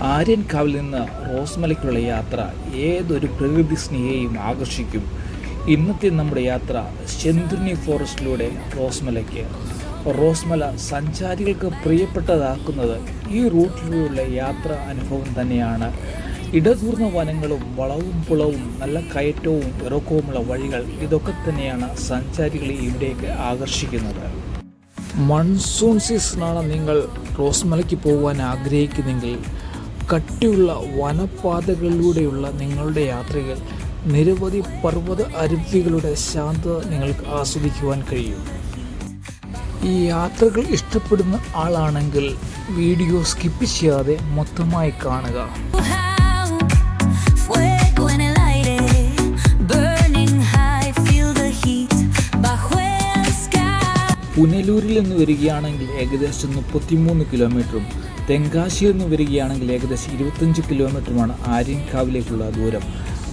ആര്യൻകാവിൽ നിന്ന് റോസ്മലയ്ക്കുള്ള യാത്ര ഏതൊരു പ്രകൃതി സ്നേഹിയെയും ആകർഷിക്കും. ഇന്നത്തെ നമ്മുടെ യാത്ര ശെന്തുർണി ഫോറസ്റ്റിലൂടെ റോസ്മലയ്ക്ക്. റോസ്മല സഞ്ചാരികൾക്ക് പ്രിയപ്പെട്ടതാക്കുന്നത് ഈ റൂട്ടിലൂടെയുള്ള യാത്ര അനുഭവം തന്നെയാണ്. ഇടതൂർന്ന വനങ്ങളും വളവും പുളവും നല്ല കയറ്റവും ഇറക്കവുമുള്ള വഴികൾ ഇതൊക്കെ തന്നെയാണ് സഞ്ചാരികളെ ഇവിടേക്ക് ആകർഷിക്കുന്നത്. മൺസൂൺ സീസണാണ് നിങ്ങൾ റോസ്മലയ്ക്ക് പോകുവാൻ ആഗ്രഹിക്കുന്നെങ്കിൽ കട്ടിയുള്ള വനപാതകളിലൂടെയുള്ള നിങ്ങളുടെ യാത്രകൾ നിരവധി പർവത അരുവികളുടെ ശാന്തത നിങ്ങൾക്ക് ആസ്വദിക്കുവാൻ കഴിയും ഈ യാത്രകൾ ഇഷ്ടപ്പെടുന്ന ആളാണെങ്കിൽ വീഡിയോ സ്കിപ്പ് ചെയ്യാതെ മൊത്തമായി കാണുക. പുനലൂരിൽ നിന്ന് വരികയാണെങ്കിൽ ഏകദേശം മുപ്പത്തിമൂന്ന് കിലോമീറ്ററും തെങ്കാശിയിൽ നിന്ന് വരികയാണെങ്കിൽ ഏകദേശം ഇരുപത്തഞ്ച് കിലോമീറ്ററുമാണ് ആര്യൻകാവിലേക്കുള്ള ദൂരം.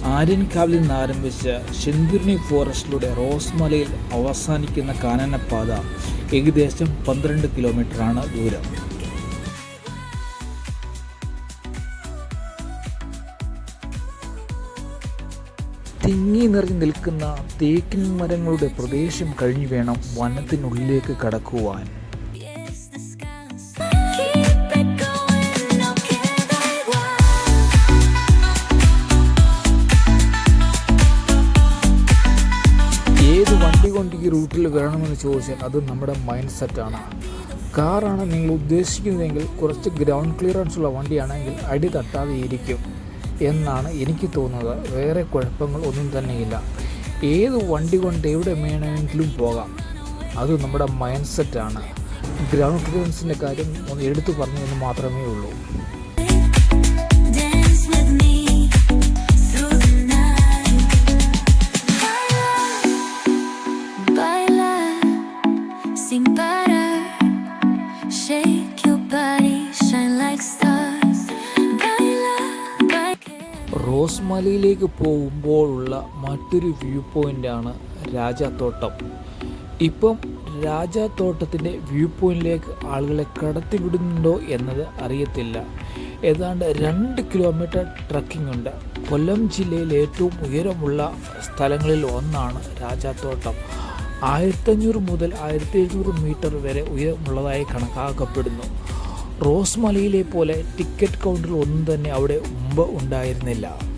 ആര്യൻകാവിൽ നിന്ന് ആരംഭിച്ച് ശെന്തുരിണി ഫോറസ്റ്റിലൂടെ റോസ് മലയിൽ അവസാനിക്കുന്ന കാനനപ്പാത ഏകദേശം പന്ത്രണ്ട് കിലോമീറ്ററാണ് ദൂരം. തിങ്ങി നിറഞ്ഞു നിൽക്കുന്ന തേക്കിൻ മരങ്ങളുടെ പ്രദേശം കഴിഞ്ഞു വേണം വനത്തിനുള്ളിലേക്ക് കടക്കുവാൻ. ചോദിച്ചാൽ അത് നമ്മുടെ മൈൻഡ് സെറ്റാണ് കാറാണ് നിങ്ങൾ ഉദ്ദേശിക്കുന്നതെങ്കിൽ കുറച്ച് ഗ്രൗണ്ട് ക്ലിയറൻസ് ഉള്ള വണ്ടിയാണെങ്കിൽ അടി തട്ടാതെ ഇരിക്കും എന്നാണ് എനിക്ക് തോന്നുന്നത്. വേറെ കുഴപ്പങ്ങൾ ഒന്നും തന്നെയില്ല. ഏത് വണ്ടി കൊണ്ട് എവിടെ വേണമെങ്കിലും പോകാം. അത് നമ്മുടെ മൈൻഡ് സെറ്റാണ് ഗ്രൗണ്ട് ക്ലിയറൻസിന്റെ കാര്യം ഒന്ന് എടുത്തു പറഞ്ഞു എന്ന് മാത്രമേ ഉള്ളൂ. റോസ്മലയിലേക്ക് പോകുമ്പോഴുള്ള മറ്റൊരു വ്യൂ പോയിന്റാണ് രാജാത്തോട്ടം ഇപ്പം രാജാത്തോട്ടത്തിന്റെ വ്യൂ പോയിന്റിലേക്ക് ആളുകളെ കടത്തിവിടുന്നുണ്ടോ എന്നത് അറിയത്തില്ല. ഏതാണ്ട് രണ്ട് കിലോമീറ്റർ ട്രക്കിംഗ് ഉണ്ട്. കൊല്ലം ജില്ലയിൽ ഏറ്റവും ഉയരമുള്ള സ്ഥലങ്ങളിൽ ഒന്നാണ് രാജാത്തോട്ടം ആയിരത്തഞ്ഞൂറ് മുതൽ ആയിരത്തി എഴുന്നൂറ് മീറ്റർ വരെ ഉയരമുള്ളതായി കണക്കാക്കപ്പെടുന്നു. റോസ് മലയിലെ പോലെ ടിക്കറ്റ് കൗണ്ടറിൽ ഒന്നും തന്നെ അവിടെ മുമ്പ് ഉണ്ടായിരുന്നില്ല.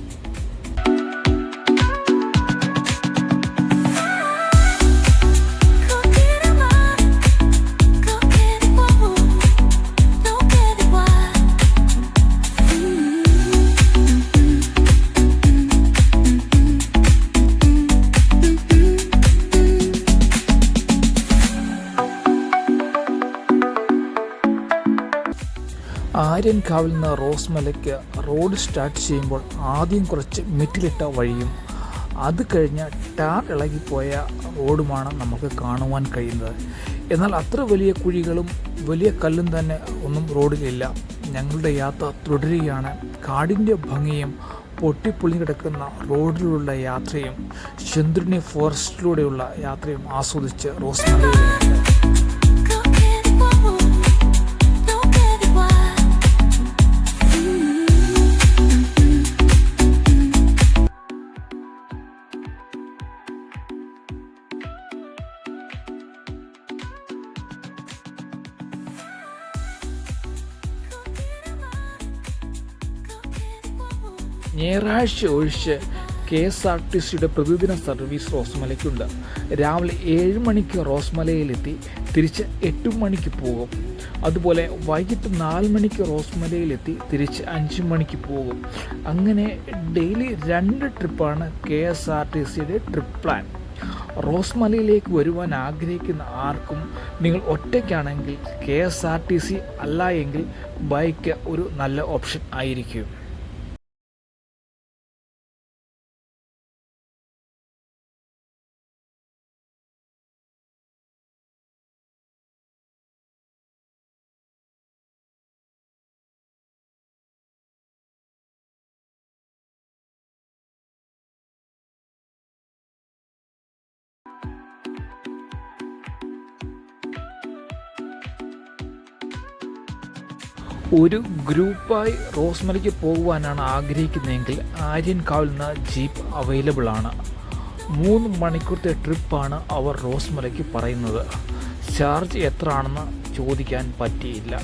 ആര്യൻകാവിൽ നിന്ന് റോസ്മലയ്ക്ക് റോഡ് സ്റ്റാർട്ട് ചെയ്യുമ്പോൾ ആദ്യം കുറച്ച് മെറ്റിലിട്ട വഴിയും അത് കഴിഞ്ഞ് ടാർ ഇളകിപ്പോയ റോഡുമാണ് നമുക്ക് കാണുവാൻ കഴിയുന്നത്. എന്നാൽ അത്ര വലിയ കുഴികളും വലിയ കല്ലും തന്നെ ഒന്നും റോഡിലില്ല. ഞങ്ങളുടെ യാത്ര തുടരുകയാണ്. കാടിന്റെ ഭംഗിയും പൊട്ടിപ്പൊളി കിടക്കുന്ന റോഡിലുള്ള യാത്രയും ചന്ദ്രനി ഫോറസ്റ്റിലൂടെയുള്ള യാത്രയും ആസ്വദിച്ച് റോസ്മലയിലേക്ക്. ഞായറാഴ്ച ഒഴിച്ച് കെ എസ് ആർ ടി സിയുടെ പ്രതിദിന സർവീസ് റോസ്മലയ്ക്കുണ്ട്. രാവിലെ ഏഴ് മണിക്ക് റോസ്മലയിലെത്തി തിരിച്ച് എട്ട് മണിക്ക് പോകും. അതുപോലെ വൈകിട്ട് നാല് മണിക്ക് റോസ്മലയിലെത്തി തിരിച്ച് അഞ്ച് മണിക്ക് പോകും. അങ്ങനെ ഡെയിലി രണ്ട് ട്രിപ്പാണ് കെ എസ് ആർ ടി സിയുടെ ട്രിപ്പ് പ്ലാൻ. റോസ്മലയിലേക്ക് വരുവാൻ ആഗ്രഹിക്കുന്ന ആർക്കും നിങ്ങൾ ഒറ്റയ്ക്കാണെങ്കിൽ K S R T C അല്ല എങ്കിൽ ബൈക്ക് ഒരു നല്ല ഓപ്ഷൻ ആയിരിക്കും. ഒരു ഗ്രൂപ്പായി റോസ്മലയ്ക്ക് പോകുവാനാണ് ആഗ്രഹിക്കുന്നതെങ്കിൽ ആര്യൻകാവിൽ നിന്ന് ജീപ്പ് അവൈലബിൾ ആണ്. മൂന്ന് മണിക്കൂറത്തെ ട്രിപ്പാണ് അവർ റോസ്മലയ്ക്ക് പറയുന്നത്. ചാർജ് എത്ര ആണെന്ന് ചോദിക്കാൻ പറ്റിയില്ല.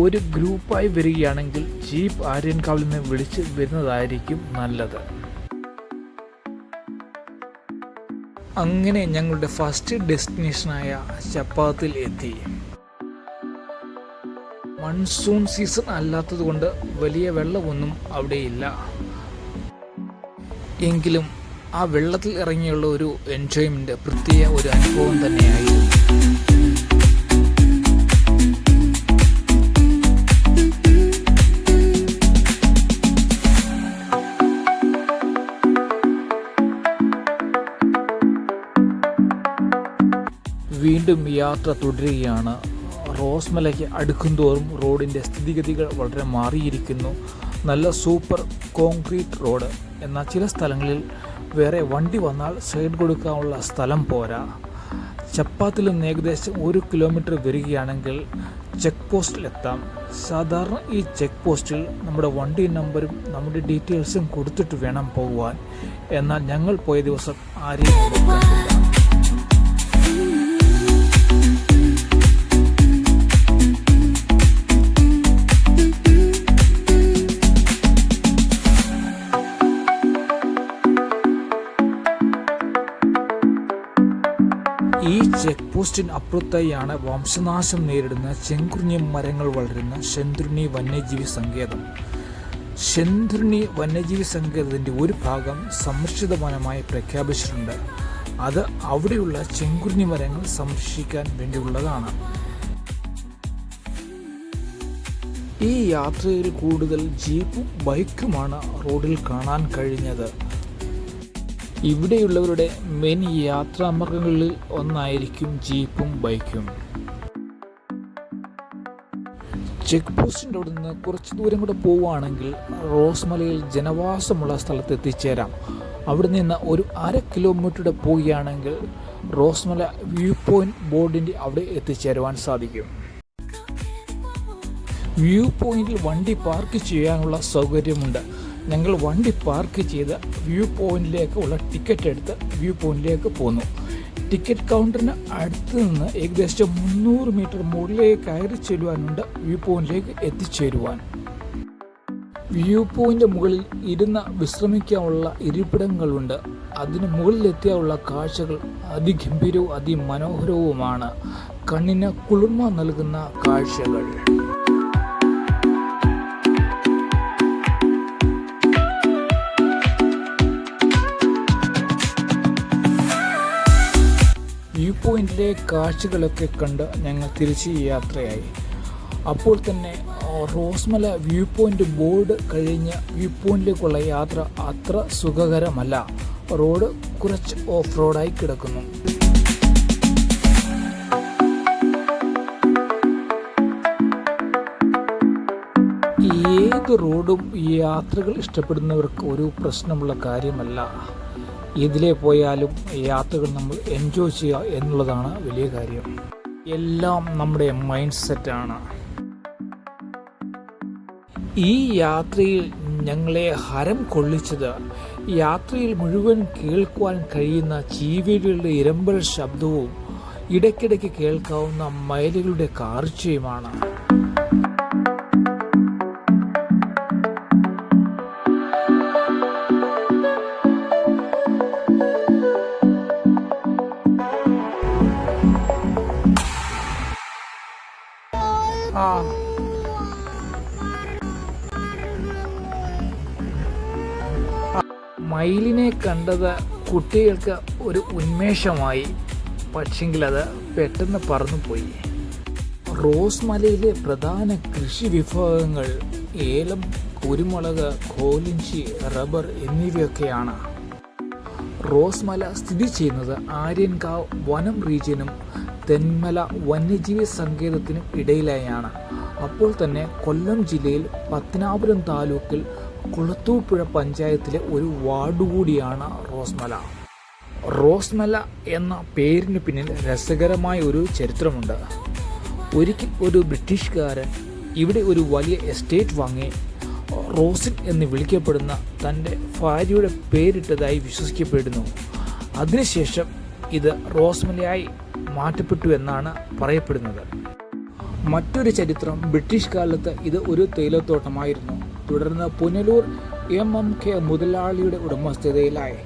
ഒരു ഗ്രൂപ്പായി വരികയാണെങ്കിൽ ജീപ്പ് ആര്യൻ നിന്ന് വിളിച്ച് വരുന്നതായിരിക്കും നല്ലത്. അങ്ങനെ ഞങ്ങളുടെ ഫസ്റ്റ് ഡെസ്റ്റിനേഷനായ ചപ്പാത്തിൽ എത്തി. മൺസൂൺ സീസൺ അല്ലാത്തതുകൊണ്ട് വലിയ വെള്ളമൊന്നും അവിടെയില്ല. എങ്കിലും ആ വെള്ളത്തിൽ ഇറങ്ങിയുള്ള ഒരു എൻജോയ്മെന്റ് പ്രത്യേക ഒരു അനുഭവം തന്നെയായിരുന്നു. വീണ്ടും യാത്ര തുടരുകയാണ്. റോസ്മലയ്ക്ക് അടുക്കുന്തോറും റോഡിന്റെ സ്ഥിതിഗതികൾ വളരെ മാറിയിരിക്കുന്നു. നല്ല സൂപ്പർ കോൺക്രീറ്റ് റോഡ്. എന്നാൽ ചില സ്ഥലങ്ങളിൽ വേറെ വണ്ടി വന്നാൽ സൈഡ് കൊടുക്കാനുള്ള സ്ഥലം പോരാ. ചപ്പാത്തിൽ നിന്ന് ഏകദേശം ഒരു കിലോമീറ്റർ വരികയാണെങ്കിൽ ചെക്ക് പോസ്റ്റിലെത്താം. സാധാരണ ഈ ചെക്ക് പോസ്റ്റിൽ നമ്മുടെ വണ്ടി നമ്പറും നമ്മുടെ ഡീറ്റെയിൽസും കൊടുത്തിട്ട് വേണം പോകുവാൻ എന്നാൽ ഞങ്ങൾ പോയ ദിവസം ആരെയും ഈ ചെക്ക് പോസ്റ്റിന് അപ്പുറത്തായാണ് വംശനാശം നേരിടുന്ന ചെങ്കുറിഞ്ഞി മരങ്ങൾ വളരുന്ന ശെന്തുർണി വന്യജീവി സങ്കേതം. ശെന്തുർണി വന്യജീവി സങ്കേതത്തിന്റെ ഒരു ഭാഗം സംരക്ഷിത വനമായി പ്രഖ്യാപിച്ചിട്ടുണ്ട്. അത് അവിടെയുള്ള ചെങ്കുറിഞ്ഞി മരങ്ങൾ സംരക്ഷിക്കാൻ വേണ്ടിയുള്ളതാണ്. ഈ യാത്രയിൽ കൂടുതൽ ജീപ്പും ബൈക്കുമാണ് റോഡിൽ കാണാൻ കഴിഞ്ഞത്. ഇവിടെയുള്ളവരുടെ മെയിൻ യാത്രാമാർഗങ്ങളിൽ ഒന്നായിരിക്കും ജീപ്പും ബൈക്കും. ചെക്ക് പോസ്റ്റിന്റെ അവിടെ നിന്ന് കുറച്ച് ദൂരം കൂടെ പോവുകയാണെങ്കിൽ റോസ്മലയിൽ ജനവാസമുള്ള സ്ഥലത്ത് എത്തിച്ചേരാം. അവിടെ നിന്ന് ഒരു അര കിലോമീറ്ററുടെ പോവുകയാണെങ്കിൽ റോസ്മല വ്യൂ പോയിന്റ് ബോർഡിന്റെ അവിടെ എത്തിച്ചേരുവാൻ സാധിക്കും. വ്യൂ പോയിന്റിൽ വണ്ടി പാർക്ക് ചെയ്യാനുള്ള സൗകര്യമുണ്ട്. ഞങ്ങൾ വണ്ടി പാർക്ക് ചെയ്ത് വ്യൂ പോയിന്റിലേക്ക് ഉള്ള ടിക്കറ്റ് എടുത്ത് വ്യൂ പോയിന്റിലേക്ക് പോന്നു. ടിക്കറ്റ് കൗണ്ടറിന് അടുത്ത് നിന്ന് ഏകദേശം മുന്നൂറ് മീറ്റർ മുകളിലേക്ക് കയറി ചെല്ലുവാനുണ്ട് വ്യൂ പോയിന്റിലേക്ക് എത്തിച്ചേരുവാൻ. വ്യൂ പോയിന്റ് മുകളിൽ ഇരുന്ന് വിശ്രമിക്കാനുള്ള ഇരിപ്പിടങ്ങളുണ്ട്. അതിന് മുകളിലെത്തിയുള്ള കാഴ്ചകൾ അതിഗംഭീരവും അതിമനോഹരവുമാണ്. കണ്ണിന് കുളിർമ നൽകുന്ന കാഴ്ചകൾ. പോയിന്റിലെ കാഴ്ചകളൊക്കെ കണ്ട് ഞങ്ങൾ തിരിച്ച് യാത്രയായി. അപ്പോൾ തന്നെ റോസ്മല വ്യൂ പോയിന്റ് ബോർഡ് കഴിഞ്ഞ് വ്യൂ പോയിന്റിലേക്കുള്ള യാത്ര അത്ര സുഖകരമല്ല. റോഡ് കുറച്ച് ഓഫ് റോഡായി കിടക്കുന്നു. ഏത് റോഡും യാത്രകൾ ഇഷ്ടപ്പെടുന്നവർക്ക് ഒരു പ്രശ്നമുള്ള കാര്യമല്ല. ഇതിലേ പോയാലും യാത്രകൾ നമ്മൾ എൻജോയ് ചെയ്യുക എന്നുള്ളതാണ് വലിയ കാര്യം. എല്ലാം നമ്മുടെ മൈൻഡ് സെറ്റാണ് ഈ യാത്രയിൽ ഞങ്ങളെ ഹരം കൊള്ളിച്ചത് യാത്രയിൽ മുഴുവൻ കേൾക്കുവാൻ കഴിയുന്ന ചീവീടുകളുടെ ഇരമ്പൽ ശബ്ദവും ഇടയ്ക്കിടയ്ക്ക് കേൾക്കാവുന്ന മയിലുകളുടെ കാർച്ചയുമാണ് മയിലിനെ കണ്ടത് കുട്ടികൾക്ക് ഒരു ഉന്മേഷമായി. പക്ഷെങ്കിൽ അത് പെട്ടെന്ന് പറന്നുപോയി. റോസ് മലയിലെ പ്രധാന കൃഷി വിഭവങ്ങൾ ഏലം കുരുമുളക് കോലിഞ്ചി റബ്ബർ എന്നിവയൊക്കെയാണ്. റോസ് മല സ്ഥിതി ചെയ്യുന്നത് ആര്യൻകാവ് വനം റീജിയനും തെന്മല വന്യജീവി സങ്കേതത്തിനും ഇടയിലായാണ്. അപ്പോൾ തന്നെ കൊല്ലം ജില്ലയിൽ പത്തനാപുരം താലൂക്കിൽ കുളത്തൂപ്പുഴ പഞ്ചായത്തിലെ ഒരു വാർഡ് കൂടിയാണ് റോസ്മല. റോസ്മല എന്ന പേരിന് പിന്നിൽ രസകരമായ ഒരു ചരിത്രമുണ്ട്. ഒരിക്കൽ ഒരു ബ്രിട്ടീഷുകാരൻ ഇവിടെ ഒരു വലിയ എസ്റ്റേറ്റ് വാങ്ങി റോസിൻ എന്ന് വിളിക്കപ്പെടുന്ന തന്റെ ഭാര്യയുടെ പേരിട്ടതായി വിശ്വസിക്കപ്പെടുന്നു. അതിനുശേഷം ഇത് റോസ്മലയായി മാറ്റപ്പെട്ടു എന്നാണ് പറയപ്പെടുന്നത്. മറ്റൊരു ചരിത്രം ബ്രിട്ടീഷ് കാലത്ത് ഇത് ഒരു തേയിലത്തോട്ടമായിരുന്നു. തുടർന്ന് പുനലൂർ എം എം കെ മുതലാളിയുടെ ഉടമസ്ഥതയിലായി.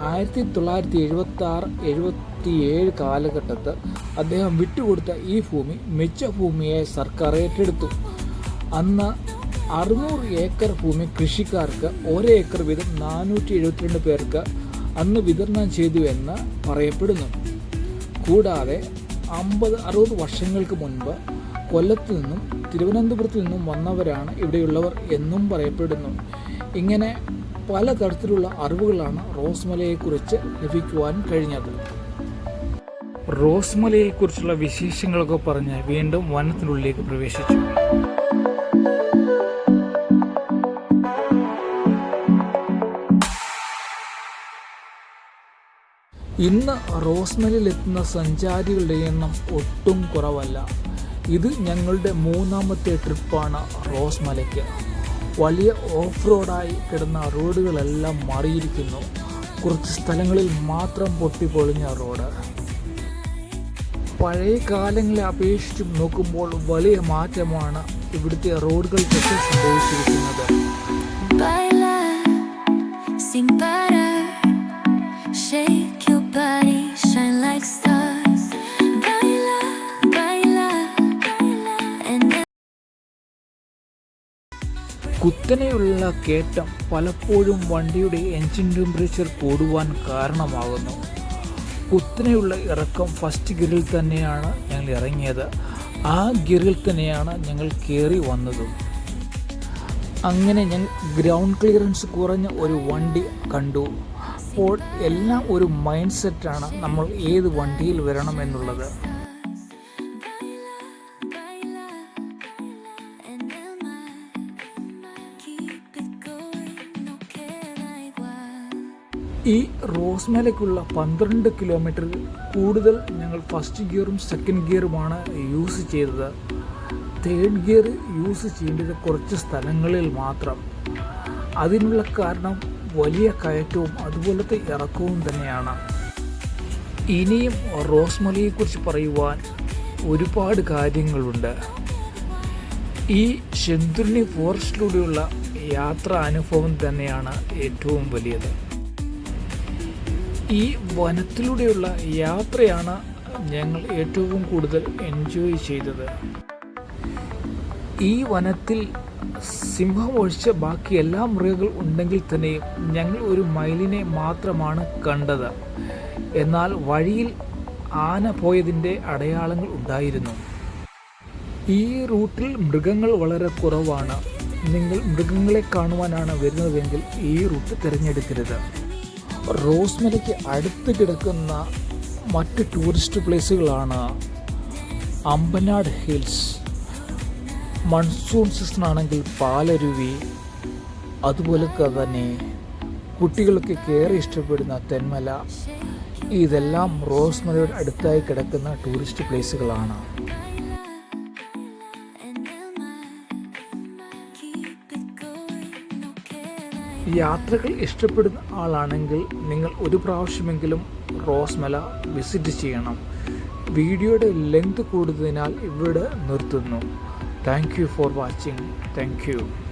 ആയിരത്തി തൊള്ളായിരത്തി എഴുപത്തി ആറ് എഴുപത്തി ഏഴ് കാലഘട്ടത്ത് അദ്ദേഹം വിട്ടുകൊടുത്ത ഈ ഭൂമി മിച്ച ഭൂമിയെ സർക്കാർ ഏറ്റെടുത്തു. അന്ന് അറുന്നൂറ് ഏക്കർ ഭൂമി കൃഷിക്കാർക്ക് ഒരു ഏക്കർ വീതം നാനൂറ്റി എഴുപത്തിരണ്ട് പേർക്ക് അന്ന് വിതരണം ചെയ്തു എന്ന് പറയപ്പെടുന്നു. കൂടാതെ അമ്പത് അറുപത് വർഷങ്ങൾക്ക് മുൻപ് കൊല്ലത്ത് നിന്നും തിരുവനന്തപുരത്ത് നിന്നും വന്നവരാണ് ഇവിടെയുള്ളവർ എന്നും പറയപ്പെടുന്നു. ഇങ്ങനെ പല തരത്തിലുള്ള അറിവുകളാണ് റോസ്മലയെക്കുറിച്ച് ലഭിക്കുവാൻ കഴിഞ്ഞത്. റോസ്മലയെക്കുറിച്ചുള്ള വിശേഷങ്ങളൊക്കെ പറഞ്ഞ് വീണ്ടും വനത്തിനുള്ളിലേക്ക് പ്രവേശിച്ചു. ഇന്ന് റോസ്മലിലെത്തുന്ന സഞ്ചാരികളുടെ എണ്ണം ഒട്ടും കുറവല്ല. ഇത് ഞങ്ങളുടെ മൂന്നാമത്തെ ട്രിപ്പാണ് റോസ് മലയ്ക്ക്. വലിയ ഓഫ് റോഡായി കിടന്ന റോഡുകളെല്ലാം മാറിയിരിക്കുന്നു. കുറച്ച് സ്ഥലങ്ങളിൽ മാത്രം പൊട്ടിപ്പൊളിഞ്ഞ റോഡ്. പഴയ കാലങ്ങളെ അപേക്ഷിച്ച് നോക്കുമ്പോൾ വലിയ മാറ്റമാണ് ഇവിടുത്തെ റോഡുകൾക്കൊക്കെ സംഭവിച്ചിരിക്കുന്നത്. കുത്തനെയുള്ള കേറ്റം പലപ്പോഴും വണ്ടിയുടെ എൻജിൻ ടെമ്പറേച്ചർ കൂടുവാൻ കാരണമാകുന്നു. കുത്തനെയുള്ള ഇറക്കം ഫസ്റ്റ് ഗിയറിൽ തന്നെയാണ് ഞങ്ങൾ ഇറങ്ങിയത്. ആ ഗിയറിൽ തന്നെയാണ് ഞങ്ങൾ കയറി വന്നതും. അങ്ങനെ ഞാൻ ഗ്രൗണ്ട് ക്ലിയറൻസ് കുറഞ്ഞ ഒരു വണ്ടി കണ്ടു. അപ്പോൾ എല്ലാം ഒരു മൈൻഡ് സെറ്റാണ് നമ്മൾ ഏത് വണ്ടിയിൽ വരണം എന്നുള്ളത്. ഈ റോസ്മേലേക്കുള്ള പന്ത്രണ്ട് കിലോമീറ്റർ കൂടുതൽ ഞങ്ങൾ ഫസ്റ്റ് ഗിയറും സെക്കൻഡ് ഗിയറുമാണ് യൂസ് ചെയ്തത്. തേർഡ് ഗിയർ യൂസ് ചെയ്യേണ്ടത് കുറച്ച് സ്ഥലങ്ങളിൽ മാത്രം. അതിനുള്ള കാരണം വലിയ കയറ്റവും അതുപോലത്തെ ഇറക്കവും തന്നെയാണ്. ഇനിയും റോസ്മലയെക്കുറിച്ച് പറയുവാൻ ഒരുപാട് കാര്യങ്ങളുണ്ട്. ഈ ശെന്തുർണി ഫോറസ്റ്റിലൂടെയുള്ള യാത്രാ അനുഭവം തന്നെയാണ് ഏറ്റവും വലിയത്. ഈ വനത്തിലൂടെയുള്ള യാത്രയാണ് ഞങ്ങൾ ഏറ്റവും കൂടുതൽ എൻജോയ് ചെയ്തത്. ഈ വനത്തിൽ സിംഹം ഒഴിച്ച് ബാക്കി എല്ലാ മൃഗങ്ങൾ ഉണ്ടെങ്കിൽ തന്നെയും ഞങ്ങൾ ഒരു മയിലിനെ മാത്രമാണ് കണ്ടത്. എന്നാൽ വഴിയിൽ ആന പോയതിന്റെ അടയാളങ്ങൾ ഉണ്ടായിരുന്നു. ഈ റൂട്ടിൽ മൃഗങ്ങൾ വളരെ കുറവാണ്. നിങ്ങൾ മൃഗങ്ങളെ കാണുവാനാണ് വരുന്നതെങ്കിൽ ഈ റൂട്ട് തിരഞ്ഞെടുക്കരുത്. റോസ്മലയ്ക്ക് അടുത്ത് കിടക്കുന്ന മറ്റ് ടൂറിസ്റ്റ് പ്ലേസുകളാണ് അമ്പനാട് ഹിൽസ്. മൺസൂൺ സീസൺ ആണെങ്കിൽ പാലരുവി അതുപോലെ തന്നെ കുട്ടികൾക്ക് കയറി ഇഷ്ടപ്പെടുന്ന തെന്മല. ഇതെല്ലാം റോസ്മലയുടെ അടുത്തായി കിടക്കുന്ന ടൂറിസ്റ്റ് പ്ലേസുകളാണ്. യാത്രകൾ ഇഷ്ടപ്പെടുന്ന ആളാണെങ്കിൽ നിങ്ങൾ ഒരു പ്രാവശ്യമെങ്കിലും റോസ്മല വിസിറ്റ് ചെയ്യണം. വീഡിയോയുടെ ലെങ്ത് കൂടുന്നതിനാൽ ഇവിടെ നിർത്തുന്നു. Thank you for watching. Thank you.